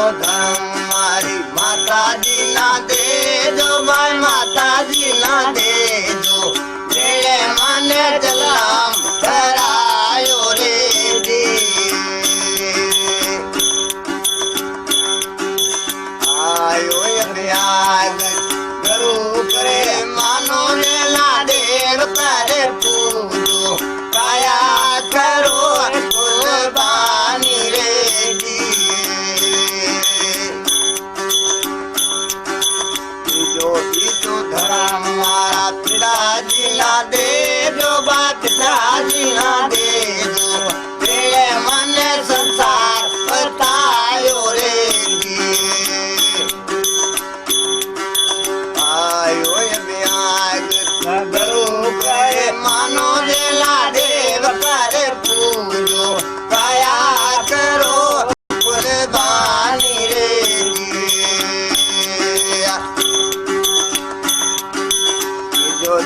પેલો ધર્મ મારી માતાજી ના દેજો ભાઈ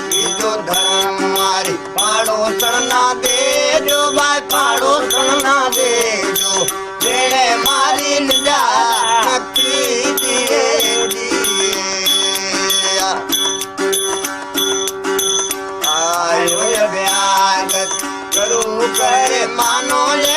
બીજો ધન મારી પાડો શરણા દેજો ભાઈ પાડો શરણા દેજો. જેણે મારી નજા નક્કી દીએ આયો વ્યાગ કરું કરે માનો લે